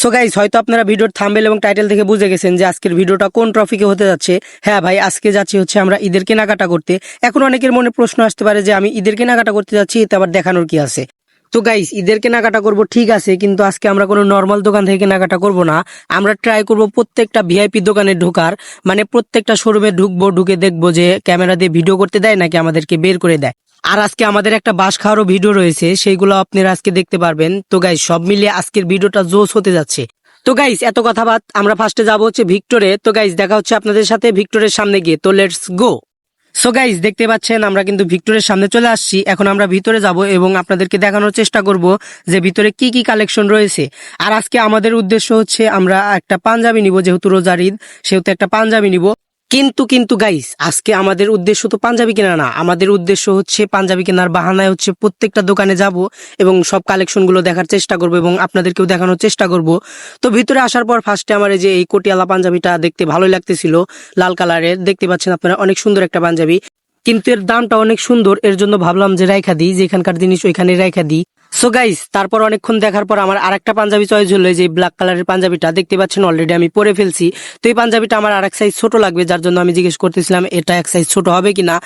So guys হয়তো আপনারা ভিডিওর থাম্বেল এবং টাইটেল থেকে বুঝে গেছেন যে আজকের ভিডিওটা কোন ট্রফিকে হতে যাচ্ছে। হ্যাঁ ভাই, আজকে যাচ্ছি হচ্ছে আমরা ঈদের কেনাকাটা করতে। এখন অনেকের মনে প্রশ্ন আসতে পারে যে আমি ঈদের কেনাকাটা করতে যাচ্ছি, এতে আবার দেখানোর কি আছে? তো গাইস ঈদের কেনাকাটা করব, ঠিক আছে, কিন্তু আজকে আমরা কোনো নর্মাল দোকান থেকে কেনাকাটা করব না। আমরা ট্রাই করব প্রত্যেকটা ভিআইপি দোকানে ঢোকার মানে প্রত্যেকটা শোরুমে ঢুকবো, ঢুকে দেখব যে ক্যামেরা দিয়ে ভিডিও করতে দেয় নাকি আমাদেরকে বের করে দেয়। আর আজকে আমাদের একটা বাস খাওয়ারও ভিডিও রয়েছে, সেইগুলো আপনারা আজকে দেখতে পারবেন। তো গাইস সব মিলিয়ে আজকের ভিডিওটা জোশ হতে যাচ্ছে। তো গাইস এত কথা বাদ আমরা ফার্স্টে যাব হচ্ছে ভিক্টোরে। তো গাইস দেখা হচ্ছে আপনাদের সাথে ভিক্টোরের সামনে গিয়ে। তো লেটস গো সো গাইজ দেখতে পাচ্ছেন, আমরা কিন্তু ভিক্টোরের সামনে চলে আসছি। এখন আমরা ভিতরে যাব এবং আপনাদেরকে দেখানোর চেষ্টা করব যে ভিতরে কি কি কালেকশন রয়েছে। আর আজকে আমাদের উদ্দেশ্য হচ্ছে আমরা একটা পাঞ্জাবি নিব, যেহেতু রোজার ঈদ, সেহেতু একটা পাঞ্জাবি নিব। কিন্তু কিন্তু গাইস আজকে আমাদের উদ্দেশ্য তো পাঞ্জাবি কেনা না। আমাদের উদ্দেশ্য হচ্ছে পাঞ্জাবি কেনার বাহানায় হচ্ছে প্রত্যেকটা দোকানে যাব এবং সব কালেকশনগুলো দেখার চেষ্টা করব এবং আপনাদেরকেও দেখানোর চেষ্টা করব। তো ভিতরে আসার পর ফার্স্টে আমার এই যে এই কোটিয়ালা পাঞ্জাবিটা দেখতে ভালোই লাগতেছিল, লাল কালারের দেখতে পাচ্ছেন আপনারা, অনেক সুন্দর একটা পাঞ্জাবি। কিন্তু এর দামটা অনেক সুন্দর, এর জন্য ভাবলাম যে রাইখা দিই যে এখানকার জিনিস ওইখানে রাইখা দিই। সো গাইস তারপর অনেকক্ষণ দেখার পর আমার আরেকটা পাঞ্জাবি চয়েস হলো যে ব্ল্যাক কালারের পাঞ্জাবিটা। দেখতে পাচ্ছেন অলরেডি আমি পরে ফেলছি। তো এই পাঞ্জাবিটা আমার আরেক সাইজ ছোট লাগবে, যার জন্য আমি জিজ্ঞেস করতেছিলাম, এটা এক সাইজ ছোট হবে কিনা?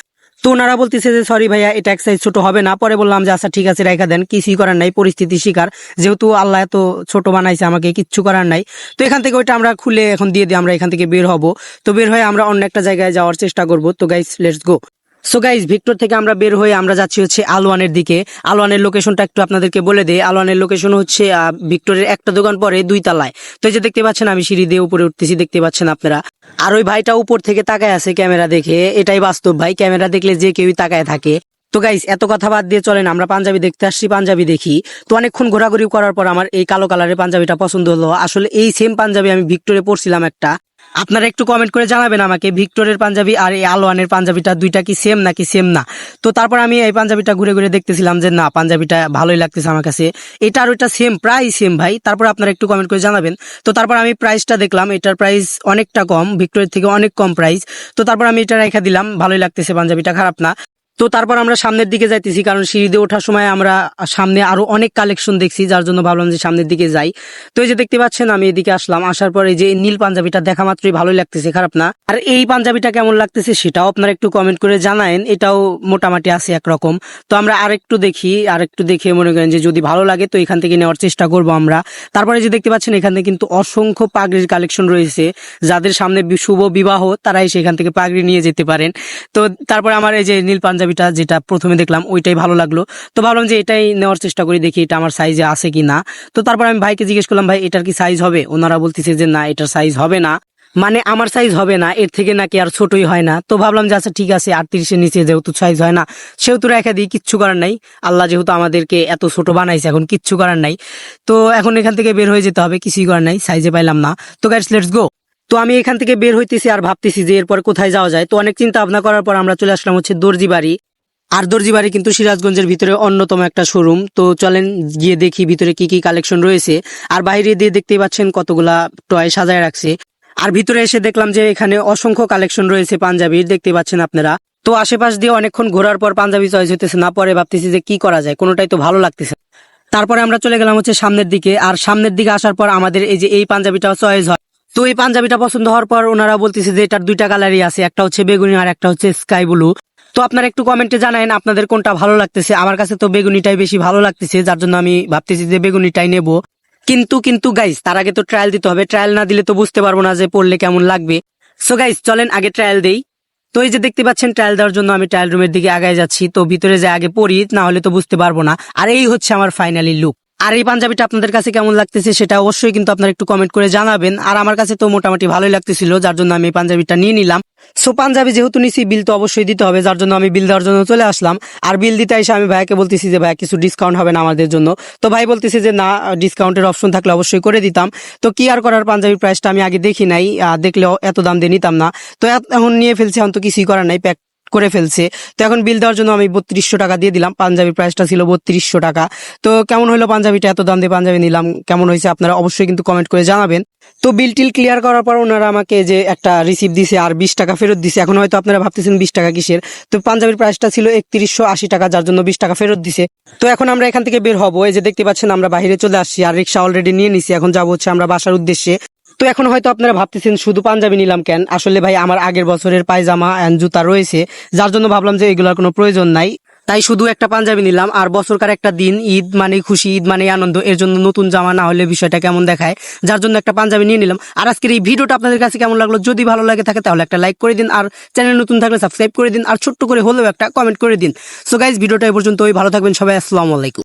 তো ওনারা বলতেছে যে সরি ভাইয়া, এটা এক সাইজ ছোট হবে না। পরে বললাম যে আচ্ছা ঠিক আছে, রেখা দেন। কিছুই করার নাই, পরিস্থিতি শিকার। যেহেতু আল্লাহ এত ছোট বানাইছে, আমাকে কিচ্ছু করার নাই। তো এখান থেকে ওইটা আমরা খুলে এখন দিয়ে দিই আমরা এখান থেকে বের হব। তো বের হয়ে আমরা অন্য একটা জায়গায় যাওয়ার চেষ্টা করব। তো guys let's go so guys Victor থেকে আমরা বের হয়ে আমরা যাচ্ছি হচ্ছে আলোয়ানের দিকে। আলোয়ানের লোকেশনটা একটু আপনাদেরকে বলে দেই। আলোয়ানের লোকেশন হচ্ছে ভিক্টরের একটা দোকান পরে দুই তলায়। তো যে দেখতে পাচ্ছেন, আমি সিঁড়ি দিয়ে উপরে উঠতেছি, দেখতে পাচ্ছেন আপনারা। আর ওই ভাইটা উপর থেকে তাকায় আছে ক্যামেরা দেখে। এটাই বাস্তব ভাই, ক্যামেরা দেখলে যে কেউই তাকায় থাকে। তো গাইস এত কথা বাদ দিয়ে চলেন, আমরা পাঞ্জাবি দেখতে আসছি, পাঞ্জাবি দেখি। তো অনেকক্ষণ ঘোরাঘুরি করার পর আমার এই কালো কালারের পাঞ্জাবিটা পছন্দ হলো। আসলে এই সেম পাঞ্জাবি আমি ভিক্টোরে পরছিলাম একটা। আপনারা একটু কমেন্ট করে জানাবেন আমাকে, ভিক্টোরের পাঞ্জাবি আর এই আলোয়ানের পাঞ্জাবিটা দুইটা কি সেম নাকি সেম না? তো তারপর আমি এই পাঞ্জাবিটা ঘুরে ঘুরে দেখতেছিলাম যে না, পাঞ্জাবিটা ভালোই লাগতেছে আমার কাছে। এটা আর ওইটা সেম প্রায় সেম ভাই। তারপর আপনারা একটু কমেন্ট করে জানাবেন। তো তারপর আমি প্রাইসটা দেখলাম, এটার প্রাইস অনেকটা কম ভিক্টোরিয়ার থেকে অনেক কম প্রাইস তো তারপর আমি এটা রেখা দিলাম, ভালোই লাগতেছে, পাঞ্জাবিটা খারাপ না। তো তারপর আমরা সামনের দিকে যাইতেছি, কারণ সিঁড়ি দিয়ে ওঠার সময় আমরা সামনে আরও অনেক কালেকশন দেখছি, যার জন্য ভাবলাম যে সামনের দিকে যাই। তো এই যে দেখতে পাচ্ছেন, আমি এদিকে আসলাম, আসার পরে যে নীল পাঞ্জাবিটা দেখা মাত্রই ভালোই লাগতেছে, খারাপ না? আর এই পাঞ্জাবিটা কেমন লাগতেছে সেটাও আপনারা একটু কমেন্ট করে জানায়েন, এটাও মোটামুটি আছে একরকম। তো আমরা আরেকটু দেখি, আরেকটু দেখে মনে করেন যে যদি ভালো লাগে, তো এখান থেকে নেওয়ার চেষ্টা করব আমরা। তারপরে যে দেখতে পাচ্ছেন, এখানে কিন্তু অসংখ্য পাগড়ির কালেকশন রয়েছে, যাদের সামনে শুভ বিবাহ, তারাই সেখান থেকে পাগড়ি নিয়ে যেতে পারেন। তো তারপরে আমার এই যে নীল পাঞ্জাবিটা যেটা প্রথমে দেখলাম, ওইটাই ভালো লাগল। তো ভাবলাম যে এটাই নেওয়ার চেষ্টা করি, দেখি এটা আমার সাইজে আছে কি না তো তারপর আমি ভাইকে জিজ্ঞেস করলাম, ভাই, এটার কি সাইজ হবে? ওনারা বলতেছে যে, না, এটার সাইজ হবে না। মানে আমার সাইজ হবে না, এর থেকে নাকি আর ছোটই হয় না। তো ভাবলাম যে আচ্ছা ঠিক আছে, আটত্রিশের নিচে যেহেতু সাইজ হয় না, সেহেতু রেখে দিই, কিচ্ছু করার নাই। আল্লাহ যেহেতু আমাদেরকে এত ছোট বানাইছে, এখন কিচ্ছু করার নাই। তো এখন এখান থেকে বের হয়ে যেতে হবে, কিছুই করার নাই সাইজে পাইলাম না। তো গাইস লেটস গো তো আমি এখান থেকে বের হইতেছি আর ভাবতেছি যে এরপর কোথায় যাওয়া যায়। তো অনেক চিন্তা ভাবনা করার পর আমরা চলে আসলাম হচ্ছে দর্জি বাড়ি আর দর্জি বাড়ি কিন্তু সিরাজগঞ্জের ভিতরে অন্যতম একটা শোরুম তো চলেন গিয়ে দেখি ভিতরে কি কি কালেকশন রয়েছে। আর বাইরে দিয়ে দেখতেই পাচ্ছেন কতগুলা টয় সাজায় রাখছে। আর ভিতরে এসে দেখলাম যে এখানে অসংখ্য কালেকশন রয়েছে পাঞ্জাবির, দেখতে পাচ্ছেন আপনারা। তো আশেপাশ দিয়ে অনেকক্ষণ ঘোরার পর পাঞ্জাবি চয়েস হইতেছে না, পরে ভাবতেছি যে কি করা যায়, কোনোটাই তো ভালো লাগতেছে তারপরে আমরা চলে গেলাম হচ্ছে সামনের দিকে। আর সামনের দিকে আসার পর আমাদের এই যে এই পাঞ্জাবিটা চয়েস হয়। তো এই পাঞ্জাবিটা পছন্দ হওয়ার পর ওনারা বলতেছে যে এটার দুইটা কালারই আছে, একটা হচ্ছে বেগুনি আর একটা হচ্ছে স্কাই ব্লু তো আপনারা একটু কমেন্টে জানায়েন আপনাদের কোনটা ভালো লাগতেছে। আমার কাছে তো বেগুনিটাই বেশি ভালো লাগতেছে, যার জন্য আমি ভাবতেছি যে বেগুনিটাই নেব। কিন্তু কিন্তু গাইস তার আগে তো ট্রায়াল দিতে হবে। ট্রায়াল না দিলে তো বুঝতে পারব না যে পড়লে কেমন লাগবে। সো গাইস চলেন আগে ট্রায়াল দেই। তো এই যে দেখতে পাচ্ছেন ট্রায়াল দেওয়ার জন্য আমি ট্রায়াল রুমের দিকে আগায় যাচ্ছি। তো ভিতরে যে আগে পড়ি, না হলে তো বুঝতে পারব না। আর এই হচ্ছে আমার ফাইনালি লুক আর এই পাঞ্জাবিটা আপনাদের কাছে কেমন লাগতেছে সেটা অবশ্যই কিন্তু আপনারা একটু কমেন্ট করে জানাবেন। আর আমার কাছে তো মোটামুটি ভালোই লাগতেছিল, যার জন্য আমি এই পাঞ্জাবিটা নিয়ে নিলাম। সো পাঞ্জাবি যেহেতু নিছি বিল তো অবশ্যই দিতে হবে, যার জন্য আমি বিল দেওয়ার জন্য চলে আসলাম। আর বিল দিতে এসে আমি ভাইকে বলতেছি যে ভাই কিছু ডিসকাউন্ট হবে না আমাদের জন্য। তো ভাই বলতেছে যে, না ডিসকাউন্টের অপশন থাকলে অবশ্যই করে দিতাম। তো কি আর করার, পাঞ্জাবির প্রাইসটা আমি আগে দেখি নাই দেখলেও এত দাম দিয়ে নিতাম না। তো এখন নিয়ে ফেলছি, এখন তো কিছুই করার নাই প্যাক করে ফেলছে। তো এখন বিল দেওয়ার জন্য আমি বত্রিশশো টাকা দিয়ে দিলাম। পাঞ্জাবির প্রাইসটা ছিল বত্রিশশো টাকা। তো কেমন হলো পাঞ্জাবিটা? এত দাম দিয়ে পাঞ্জাবি নিলাম। কেমন হয়েছে? আপনারা অবশ্যই কিন্তু কমেন্ট করে জানাবেন। তো বিল টিল ক্লিয়ার করার পর ওনারা আমাকে যে একটা রিসিভ দিছে আর বিশ টাকা ফেরত দিছে। এখন হয়তো আপনারা ভাবতেছেন বিশ টাকা কিসের? তো পাঞ্জাবির প্রাইসটা ছিল একত্রিশশো আশি টাকা, যার জন্য বিশ টাকা ফেরত দিছে। তো এখন আমরা এখান থেকে বের হব। এই যে দেখতে পাচ্ছেন, আমরা বাইরে চলে আসছি। আর রিক্সা অলরেডি নিয়ে নিছি। এখন যাব হচ্ছে আমরা বাসার উদ্দেশ্যে। তো এখন হয়তো আপনারা ভাবতেছেন, শুধু পাঞ্জাবি নিলাম কেন? আসলে ভাই, আমার আগের বছরের পায়জামা অ্যান্ড জুতা রয়েছে। যার জন্য ভাবলাম যে এগুলোর কোনো প্রয়োজন নাই। তাই শুধু একটা পাঞ্জাবি নিলাম। আর বছরকার একটা দিন, ঈদ মানে খুশি, ঈদ মানে আনন্দ, এর জন্য নতুন জামা না হলে বিষয়টা কেমন দেখায়, যার জন্য একটা পাঞ্জাবি নিয়ে নিলাম। আর আজকের এই ভিডিওটা আপনাদের কাছে কেমন লাগল? যদি ভালো লাগে থাকে, তাহলে একটা লাইক করে দিন। আর চ্যানেল নতুন থাকলে সাবস্ক্রাইব করে দিন। আর ছোট্ট করে হলেও একটা কমেন্ট করে দিন। সো গাইজ ভিডিওটা এই পর্যন্তই। ভালো থাকবেন সবাই। আসসালামু আলাইকুম।